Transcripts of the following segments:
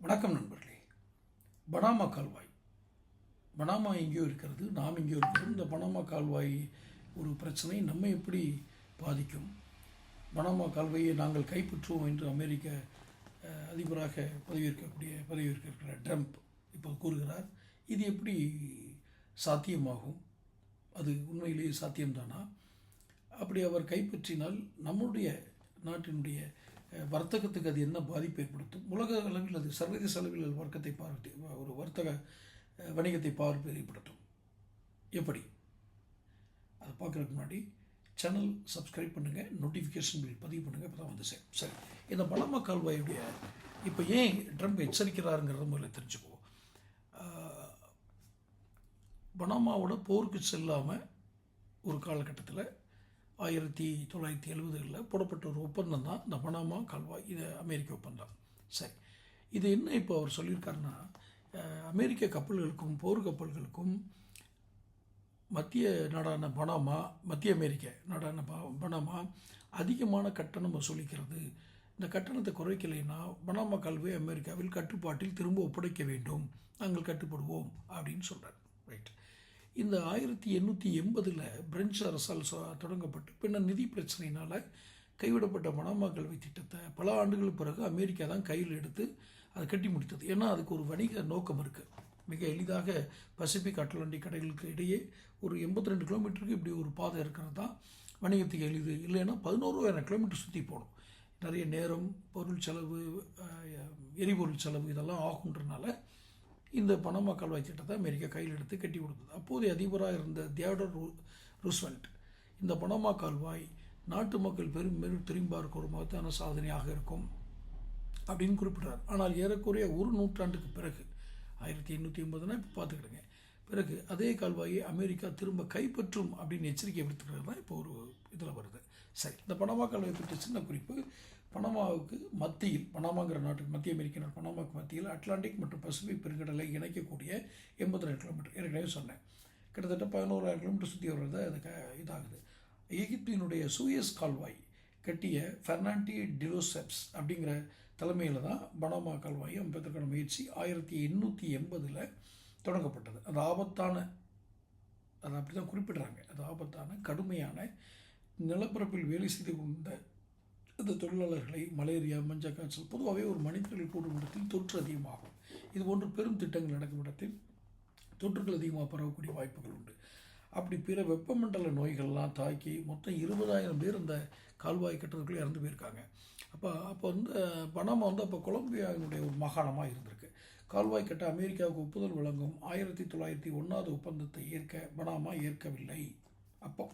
வணக்கம் நண்பர்களே. பனாமா கால்வாய். பனாமா எங்கேயோ இருக்கிறது நாம் எங்கேயோ இருக்கிறோம். இந்த பனாமா கால்வாய் ஒரு பிரச்சனை. நம்மை எப்படி பாதிக்கும்? பனாமா கால்வாயை நாங்கள் கைப்பற்றுவோம் என்று அமெரிக்க அதிபராக பதவியேற்கக்கூடிய பதவியேற்கிற ட்ரம்ப் இப்போ கூறுகிறார். இது எப்படி சாத்தியமாகும்? அது உண்மையிலேயே சாத்தியம்தானா? அப்படி அவர் கைப்பற்றினால் நம்முடைய நாட்டினுடைய வர்த்தகத்துக்கு அது என்ன பாதிப்பு ஏற்படுத்தும்? உலக அளவில் அது சர்வதேச அளவில் வர்க்கத்தை பார்த்து ஒரு வர்த்தக வணிகத்தை பார்ப்பு ஏற்படுத்தும் எப்படி? அதை பார்க்குறதுக்கு முன்னாடி சேனல் சப்ஸ்கிரைப் பண்ணுங்கள் நோட்டிஃபிகேஷன் பில் பதிவு பண்ணுங்கள் இப்போ தான் வந்து சேரும் சரி இந்த பலமா கால்வாயுடைய இப்போ ஏன் ட்ரம்ப் எச்சரிக்கிறாருங்கிறத முதல்ல தெரிஞ்சுக்குவோம் பனாமாவோட போருக்கு செல்லாமல் ஒரு காலகட்டத்தில் ஆயிரத்தி தொள்ளாயிரத்தி எழுபதுகளில் போடப்பட்ட ஒரு ஒப்பந்தம் தான் இந்த பனாமா கால்வாய். இது அமெரிக்க ஒப்பந்தம். சரி. இது என்ன இப்போ அவர் சொல்லியிருக்காருன்னா அமெரிக்க கப்பல்களுக்கும் போர் கப்பல்களுக்கும் மத்திய நாடான பனாமா மத்திய அமெரிக்க நாடான ப- பனாமா அதிகமான கட்டணம் வசூலிக்கிறது. இந்த கட்டணத்தை குறைக்கலைன்னா பனாமா கல்வி அமெரிக்காவில் கட்டுப்பாட்டில் திரும்ப ஒப்படைக்க வேண்டும். நாங்கள் கட்டுப்படுவோம் அப்படின்னு சொல்கிறார் ரைட். இந்த ஆயிரத்தி எண்ணூற்றி எண்பதில் பிரெஞ்சு அரசால் சொ- தொடங்கப்பட்டு பின்னர் நிதி பிரச்சனையினால் கைவிடப்பட்ட பனாமா கல்வி திட்டத்தை பல ஆண்டுகள் பிறகு அமெரிக்கா தான் கையில் எடுத்து அதை கட்டி முடித்தது. ஏன்னா அதுக்கு ஒரு வணிக நோக்கம் இருக்குது மிக எளிதாக பசிபிக் அட்லாண்டிக் கடைகளுக்கு இடையே ஒரு எண்பத்தி ரெண்டு கிலோமீட்டருக்கு இப்படி ஒரு பாதை இருக்கிறது தான் வணிகத்துக்கு எளிது. இல்லைன்னா பதினோருவாயிரம் கிலோமீட்டர் சுற்றி போகணும். நிறைய நேரம் பொருள் செலவு எரிபொருள் செலவு இதெல்லாம் ஆகுன்றனால இந்த பணமா கால்வாய் திட்டத்தை அமெரிக்கா கையில் எடுத்து கட்டி கொடுத்தது. அப்போதைய அதிபராக இருந்த தியோடர் ரூ ரூஸ்வெல்ட் இந்த பணமா கால்வாய் நாட்டு மக்கள் பெரும் பெரும் திரும்பாருக்கு ஒரு மகத்தான சாதனையாக இருக்கும் அப்படின்னு குறிப்பிட்டார் ஆனால் ஏறக்குறைய ஒரு நூற்றாண்டுக்கு பிறகு ஆயிரத்தி எண்ணூற்றி ஐம்பதுனா இப்போ பார்த்துக்கிடுங்க. பிறகு அதே கால்வாயை அமெரிக்கா திரும்ப கைப்பற்றும் அப்படின்னு எச்சரிக்கை விடுத்துக்கிறது தான் இப்போ ஒரு இதில் வருது. சரி இந்த பனமா கால்வாய் பற்றி சின்ன குறிப்பு. பனமாவுக்கு மத்தியில் பனமாங்கிற நாட்டுக்கு மத்திய அமெரிக்க நாடு மத்தியில் அட்லாண்டிக் மற்றும் பசிபிக் பெருங்கடலை இணைக்கக்கூடிய எண்பத்தி ரெண்டு கிலோமீட்டர். ஏற்கனவே சொன்னேன். கிட்டத்தட்ட பதினோராயிரம் கிலோமீட்டர் சுற்றி வர்றது அது க இதாகுது. எகிப்தினுடைய சூயஸ் கால்வாய் கட்டிய ஃபெர்னாண்டி டிலோசெப்ஸ் அப்படிங்கிற தலைமையில் தான் பனாமா கால்வாயை அமைப்பதற்கான முயற்சி ஆயிரத்தி எண்ணூற்றி எண்பதில் தொடங்கப்பட்டது. அது ஆபத்தான அதை அப்படி தான் குறிப்பிடுறாங்க. அது ஆபத்தான கடுமையான நிலப்பரப்பில் வேலை செய்து கொண்ட இந்த தொழிலாளர்களை மலேரியா மஞ்சள் காய்ச்சல் பொதுவாகவே ஒரு மனிதர்கள் கூடும் இடத்தில் தொற்று அதிகமாகும். இது போன்ற பெரும் திட்டங்கள் நடக்கும் இடத்தில் தொற்றுகள் அதிகமாக பரவக்கூடிய வாய்ப்புகள் உண்டு. அப்படி பிற வெப்பமண்டல நோய்கள்லாம் தாக்கி மொத்தம் இருபதாயிரம் பேர் இந்த கால்வாய் கட்டுறதுக்குள்ளே இறந்து போயிருக்காங்க. அப்போ அப்போ வந்து பனாமா வந்து அப்போ கொலம்பியாவினுடைய ஒரு மாகாணமாக இருந்திருக்கு. கால்வாய் கட்ட அமெரிக்காவுக்கு ஒப்புதல் வழங்கும் ஆயிரத்தி தொள்ளாயிரத்தி ஒன்றாவது ஒப்பந்தத்தை ஏற்க பனாமா ஏற்கவில்லை. அப்போ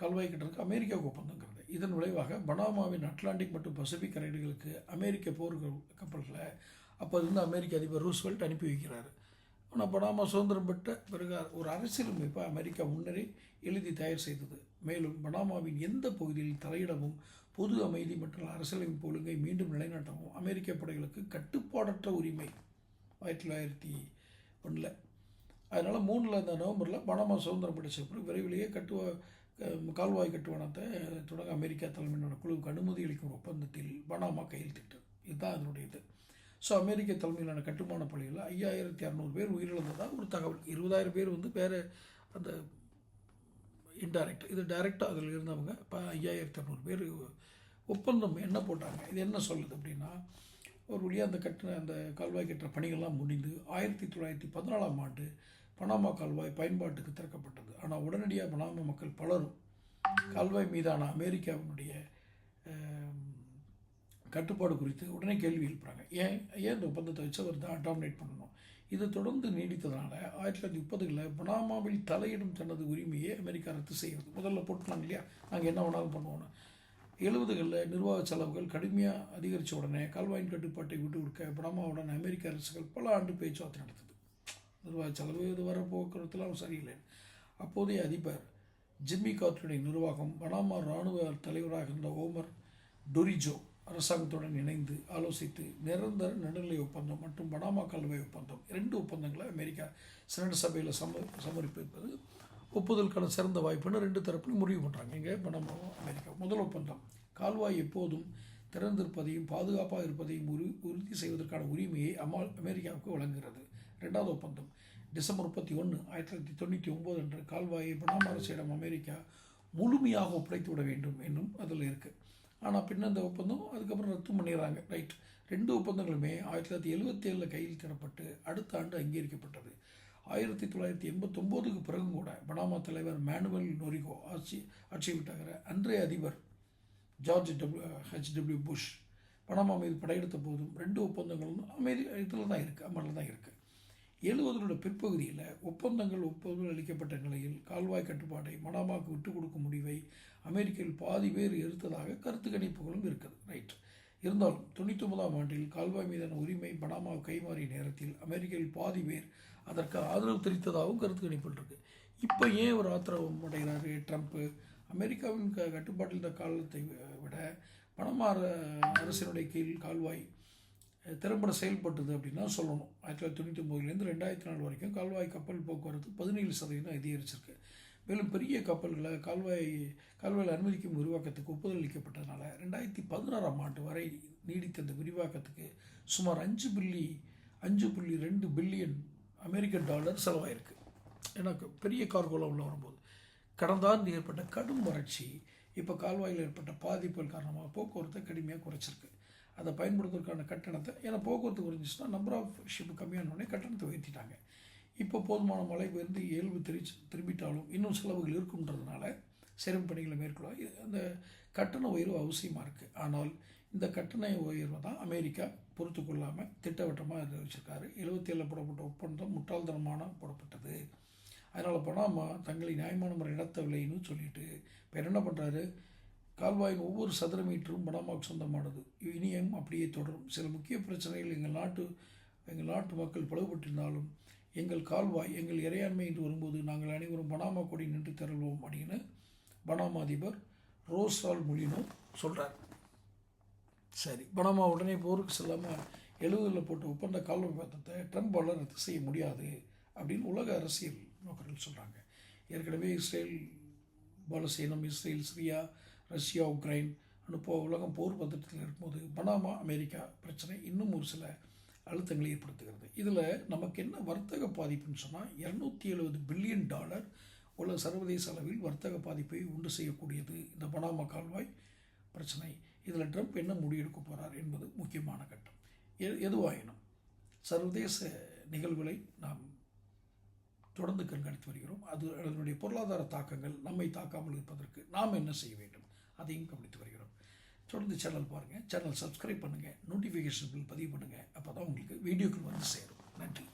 கால்வாய் கட்டுறதுக்கு அமெரிக்காவுக்கு ஒப்பந்தங்கிறது. இதன் விளைவாக பனாமாவின் அட்லாண்டிக் மற்றும் பசிபிக் கரைடுகளுக்கு அமெரிக்க போர் கப்பல்களை அப்போ இருந்து அமெரிக்க அதிபர் ரூஸ்வெல்ட் அனுப்பி வைக்கிறார். ஆனால் பனாமா சுதந்திரம் பெற்ற பிறகு ஒரு அரசியலமைப்பை அமெரிக்கா முன்னரே எழுதி தயார் செய்தது. மேலும் பனாமாவின் எந்த பகுதியில் தலையிடவும் பொது அமைதி மற்றும் அரசியலமைப்பு ஒழுங்கை மீண்டும் நிலைநாட்டவும் அமெரிக்க படைகளுக்கு கட்டுப்பாடற்ற உரிமை. ஆயிரத்தி தொள்ளாயிரத்தி ஒன்றில் அதனால் மூணில் இந்த நவம்பரில் பனாமா சுதந்திரம் பிடிச்ச பிறகு விரைவிலேயே கட்டுவா கால்வாய் கட்டுமானத்தை தொடங்க அமெரிக்கா தலைமையிலான குழுவுக்கு அனுமதி அளிக்கும் ஒப்பந்தத்தில் பனாமா கையெழுத்திட்டது. இதுதான் அதனுடைய இது ஸோ அமெரிக்க தலைமையிலான கட்டுமான பணிகளில் ஐயாயிரத்தி அறநூறு பேர் உயிரிழந்ததாக ஒரு தகவல். இருபதாயிரம் பேர் வந்து வேறு அந்த இன்டைரக்ட் இது டைரெக்டாக அதில் இருந்தவங்க இப்போ ஐயாயிரத்தி அறநூறு பேர் ஒப்பந்தம் என்ன போட்டாங்க இது என்ன சொல்லுது அப்படின்னா ஒரு வழியாக அந்த கட்டின அந்த கால்வாய் கட்டுற பணிகள்லாம் முடிந்து ஆயிரத்தி தொள்ளாயிரத்தி பதினாலாம் ஆண்டு பனாமா கால்வாய் பயன்பாட்டுக்கு திறக்கப்பட்டது. ஆனால் உடனடியாக பனாமா மக்கள் பலரும் கால்வாய் மீதான அமெரிக்காவினுடைய கட்டுப்பாடு குறித்து உடனே கேள்வி எழுப்புறாங்க. ஏன் ஏன் இந்த ஒப்பந்தத்தை வச்சு அவர் தான் டாமினேட் பண்ணணும்? இது தொடர்ந்து நீடித்ததனால ஆயிரத்தி தொள்ளாயிரத்தி முப்பதுகளில் பனாமாவில் தலையிடும் தனது உரிமையை அமெரிக்கா ரத்து செய்கிறது. முதல்ல போட்டுனாங்க இல்லையா? நாங்கள் என்ன வேணாலும் பண்ணுவோம்னு. எழுபதுகளில் நிர்வாக செலவுகள் கடுமையாக அதிகரித்த உடனே கல்வாயின் கட்டுப்பாட்டை விட்டு கொடுக்க பனாமாவுடன் அமெரிக்க அரசுகள் பல ஆண்டு பேச்சுவார்த்தை நடத்துது நிர்வாக செலவு இது வர போக்குவரத்துலாம் சரியில்லை. அப்போதைய அதிபர் ஜிம்மி கார்ட்டருடைய நிர்வாகம் பனாமா இராணுவ தலைவராக இருந்த ஓமர் டொரிஜோ அரசாங்கத்துடன் இணைந்து ஆலோசித்து நிரந்தர நடுநிலை ஒப்பந்தம் மற்றும் பனாமா கால்வாய் ஒப்பந்தம் இரண்டு ஒப்பந்தங்களை அமெரிக்கா செனட் சபையில் சம சமர்ப்பிப்பது. ஒப்புதலுக்கான சிறந்த வாய்ப்புன்னு ரெண்டு தரப்புலையும் முடிவு பண்ணுறாங்க இங்கே பனாமாவும் அமெரிக்கா. முதல் ஒப்பந்தம் கால்வாய் எப்போதும் திறந்திருப்பதையும் பாதுகாப்பாக இருப்பதையும் உறு உறுதி செய்வதற்கான உரிமையை அமா அமெரிக்காவுக்கு வழங்குகிறது. ரெண்டாவது ஒப்பந்தம் டிசம்பர் முப்பத்தி ஒன்று ஆயிரத்தி தொள்ளாயிரத்தி தொண்ணூற்றி ஒம்பது அன்று கால்வாயை பனாமா அரசிடம் அமெரிக்கா முழுமையாக ஒப்படைத்து விட வேண்டும் என்னும் அதில் இருக்குது ஆனால் பின்ன அந்த ஒப்பந்தம் அதுக்கப்புறம் ரத்து பண்ணிடுறாங்க. ரைட் ரெண்டு ஒப்பந்தங்களுமே ஆயிரத்தி தொள்ளாயிரத்தி எழுபத்தேழில் கையில் தரப்பட்டு அடுத்த ஆண்டு அங்கீகரிக்கப்பட்டது. ஆயிரத்தி தொள்ளாயிரத்தி எண்பத்தொம்போதுக்கு பிறகும் கூட பனாமா தலைவர் மேனுவல் நொரிகோ ஆட்சி ஆட்சி விட்டாகிற அன்றைய அதிபர் George W H W Bush Panama மீது படையெடுத்த போதும் ரெண்டு ஒப்பந்தங்களும் அமைதி இதில் தான் இருக்குது அமலில் தான் இருக்குது எழுபதோட பிற்பகுதியில் ஒப்பந்தங்கள் ஒப்புதல் அளிக்கப்பட்ட நிலையில் கால்வாய் கட்டுப்பாட்டை மனாமாவுக்கு விட்டுக் கொடுக்கும் முடிவை அமெரிக்காவில் பாதி பேர் எதிர்த்ததாக கருத்து கணிப்புகளும் இருக்குது. ரைட். இருந்தாலும் தொண்ணூற்றி ஒன்பதாம் ஆண்டில் கால்வாய் மீதான உரிமை பனாமா கைமாறிய நேரத்தில் அமெரிக்காவில் பாதி பேர் அதற்கு ஆதரவு தெரிவித்ததாகவும் கருத்து கணிப்புகள் இருக்கு. இப்போ ஏன் ஒரு ஆத்திரவம் அடைகிறாரு? ட்ரம்ப்பு அமெரிக்காவின் க கட்டுப்பாட்டில் இருந்த காலத்தை விட பனாமா அரசினுடைய கீழ் கால்வாய் திறம்பட செயல்பட்டது அப்படின்னா சொல்லணும். ஆயிரத்தி தொள்ளாயிரத்தி தொண்ணூற்றி ஒம்பதுலேருந்து ரெண்டாயிரத்தி நாலு வரைக்கும் கால்வாய் கப்பல் போக்குவரத்து பதினேழு சதவீதம் அதிகரிச்சிருக்கு. மேலும் பெரிய கப்பல்களை கால்வாய் கால்வாயில் அனுமதிக்கும் விரிவாக்கத்துக்கு ஒப்புதல் அளிக்கப்பட்டதுனால ரெண்டாயிரத்தி பதினாறாம் ஆண்டு வரை நீடித்த இந்த விரிவாக்கத்துக்கு சுமார் அஞ்சு பில்லி அஞ்சு புள்ளி ரெண்டு பில்லியன் அமெரிக்கன் டாலர் செலவாயிருக்கு. எனக்கு பெரிய கார்கோலாம் உள்ள வரும்போது கடந்த ஆண்டு ஏற்பட்ட கடும் வறட்சி இப்போ கால்வாயில் ஏற்பட்ட பாதிப்புகள் காரணமாக போக்குவரத்தை கடுமையாக குறைச்சிருக்கு. அதை பயன்படுத்துவதற்கான கட்டணத்தை ஏன்னா போக்குவரத்து குறைஞ்சிச்சுன்னா நம்பர் ஆஃப் ஷிப் கம்மியான உடனே கட்டணத்தை உயர்த்திட்டாங்க. இப்போ போதுமான மழை பெயர்ந்து இயல்பு திருச்சி திரும்பிட்டாலும் இன்னும் செலவுகள் இருக்குன்றதுனால சிறப்பு பணிகளை மேற்கொள்ள இது- அந்த கட்டண உயர்வு அவசியமாக இருக்குது ஆனால் இந்த கட்டண உயர்வை தான் அமெரிக்கா பொறுத்து கொள்ளாமல் திட்டவட்டமாக அறிவிச்சிருக்காரு எழுபத்தி ஏழில் போடப்பட்ட ஒப்பந்தம் முட்டாள்தனமான போடப்பட்டது. அதனால் பனாமா தங்களை நியாயமான முறை நடத்தவில்லைன்னு சொல்லிட்டு இப்போ என்ன பண்ணுறாரு கால்வாயின் ஒவ்வொரு சதுர மீட்டரும் பனாமாவுக்கு சொந்தமானது. இனியும் அப்படியே தொடரும். சில முக்கிய பிரச்சனைகள் எங்கள் நாட்டு எங்கள் நாட்டு மக்கள் பிளவுபட்டிருந்தாலும் எங்கள் கால்வாய் எங்கள் இறையாண்மை என்று வரும்போது நாங்கள் அனைவரும் பனாமா கொடி நின்று திரள்வோம் அப்படின்னு பனாமா அதிபர் ரோசால் மொழினோ சொல்கிறார் சரி பனாமா உடனே போருக்கு செல்லாமல் எழுபதில் போட்ட ஒப்பந்த கால்வாய் பத்திரத்தை ட்ரம்ப்பால் ரத்து செய்ய முடியாது அப்படின்னு உலக அரசியல் நோக்கர்கள் சொல்கிறாங்க ஏற்கனவே இஸ்ரேல் பாலசேனம் இஸ்ரேல் சிரியா ரஷ்யா உக்ரைன் அனுப்ப உலகம் போர் பதட்டத்தில் இருக்கும்போது பனாமா அமெரிக்கா பிரச்சனை இன்னும் ஒரு சில அழுத்தங்களை ஏற்படுத்துகிறது. இதில் நமக்கு என்ன வர்த்தக பாதிப்புன்னு சொன்னால் இரநூத்தி எழுபது பில்லியன் டாலர் உலக சர்வதேச அளவில் வர்த்தக பாதிப்பை உண்டு செய்யக்கூடியது இந்த பனாமா கால்வாய் பிரச்சனை. இதில் ட்ரம்ப் என்ன முடிவெடுக்க போகிறார் என்பது முக்கியமான கட்டம். எ எதுவாயினும் சர்வதேச நிகழ்வுகளை நாம் தொடர்ந்து கண்காணித்து வருகிறோம். அது அதனுடைய பொருளாதார தாக்கங்கள் நம்மை தாக்காமல் இருப்பதற்கு நாம் என்ன செய்ய வேண்டும்? அதையும் கவனித்து வருகிறோம். தொடர்ந்து சேனல் பாருங்கள் சேனல் சப்ஸ்கிரைப் பண்ணுங்கள் நோட்டிஃபிகேஷன் பில் பதிவு பண்ணுங்கள் அப்போ தான் உங்களுக்கு வீடியோக்கள் வந்து சேரும். நன்றி.